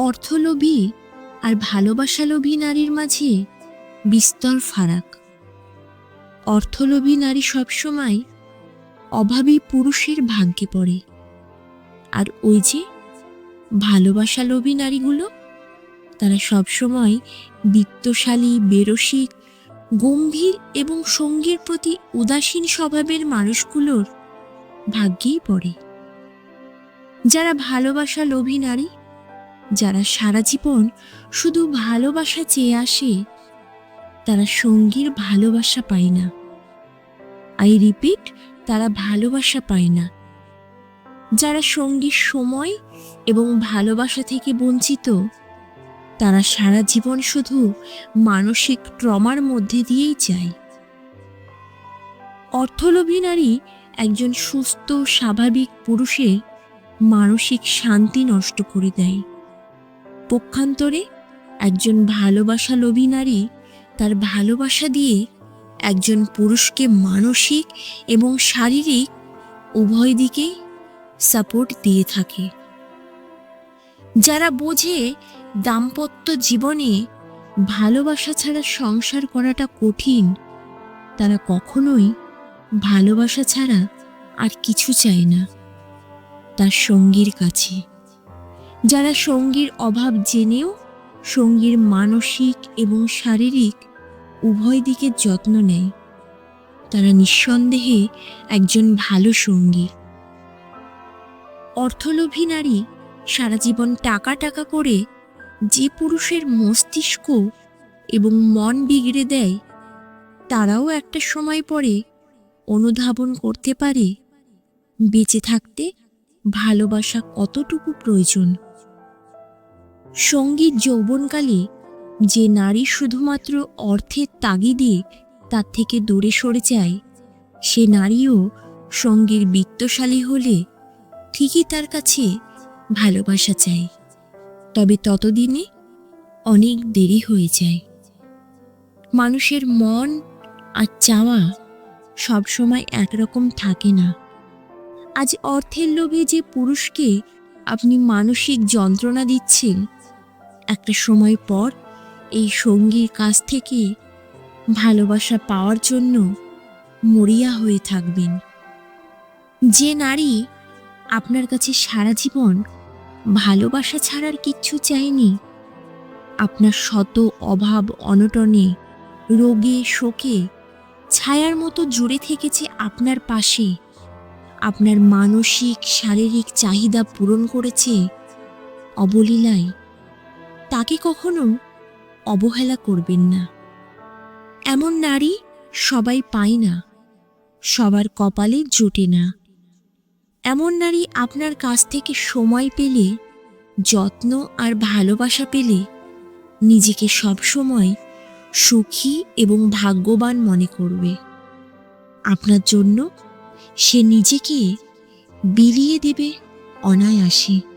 অর্থলোভী আর ভালোবাসালোভী নারীর মাঝে বিস্তর ফারাক। অর্থলোভী নারী সবসময় অভাবী পুরুষের ভাগ্যে পড়ে। আর ওই যে ভালোবাসালোভী নারীগুলো, তারা সবসময় বিত্তশালী, বেরসিক, গম্ভীর এবং সঙ্গীর প্রতি উদাসীন স্বভাবের মানুষগুলোর ভাগ্যেই পড়ে। যারা ভালোবাসা লোভী নারী যারা সারা জীবন শুধু ভালোবাসা চেয়ে আসে, তারা সঙ্গীর ভালোবাসা পায় না। আই রিপিট তারা ভালোবাসা পায় না। যারা সঙ্গীর সময় এবং ভালোবাসা থেকে বঞ্চিত, তারা সারা জীবন শুধু মানসিক ট্রমার মধ্যে দিয়েই যায়। অর্থলোভী নারী একজন সুস্থ, স্বাভাবিক পুরুষের মানসিক শান্তি নষ্ট করে দেয়। পক্ষান্তরে একজন ভালোবাসা লোভী নারী তার ভালোবাসা দিয়ে একজন পুরুষকে মানসিক এবং শারীরিক উভয় দিকেই সাপোর্ট দিয়ে থাকে। যারা বোঝে দাম্পত্য জীবনে ভালোবাসা ছাড়া সংসার করাটা কঠিন, তারা কখনোই ভালোবাসা ছাড়া আর কিছু চায় না তার সঙ্গীর কাছে। যারা সঙ্গীর অভাব জেনেও সঙ্গীর মানসিক এবং শারীরিক উভয় দিকের যত্ন নেয়, তারা নিঃসন্দেহে একজন ভালো সঙ্গী। অর্থলোভী নারী সারা জীবন টাকা টাকা করে যে পুরুষের মস্তিষ্ক এবং মন বিগড়ে দেয়, তারাও একটা সময় পরে অনুধাবন করতে পারে, বেঁচে থাকতে ভালোবাসা কতটুকু প্রয়োজন। সংগীত যৌবনকালে যে নারী শুধুমাত্র অর্থের তাগিদে তার থেকে দূরে সরে যায়, সে নারীও সঙ্গীর বিত্তশালী হলে ঠিকই তার কাছে ভালোবাসা চায়। তবে ততদিনে অনেক দেরি হয়ে যায়। মানুষের মন আর চাওয়া সবসময় একরকম থাকে না। আজ অর্থের লোভে যে পুরুষকে আপনি মানসিক যন্ত্রণা দিচ্ছেন একটা সময় পর এই সঙ্গীর কাছ থেকে ভালোবাসা পাওয়ার জন্য মরিয়া হয়ে থাকবেন। যে নারী আপনার কাছে সারা জীবন ভালোবাসা ছাড়ার কিচ্ছু চায়নি, আপনার শত অভাব অনটনে, রোগে, শোকে, ছায়ার মতো জুড়ে থেকেছে আপনার পাশে। আপনার মানসিক, শারীরিক চাহিদা পূরণ করেছে অবলীলায়। তাকে কখনো অবহেলা করবেন না। এমন নারী সবাই পায় না, সবার কপালে জোটে না। এমন নারী আপনার কাছ থেকে সময় পেলে, যত্ন আর ভালোবাসা পেলে, নিজেকে সবসময় সুখী এবং ভাগ্যবান মনে করবে। আপনার জন্য সে নিজেকে বিলিয়ে দেবে অনায়াসে।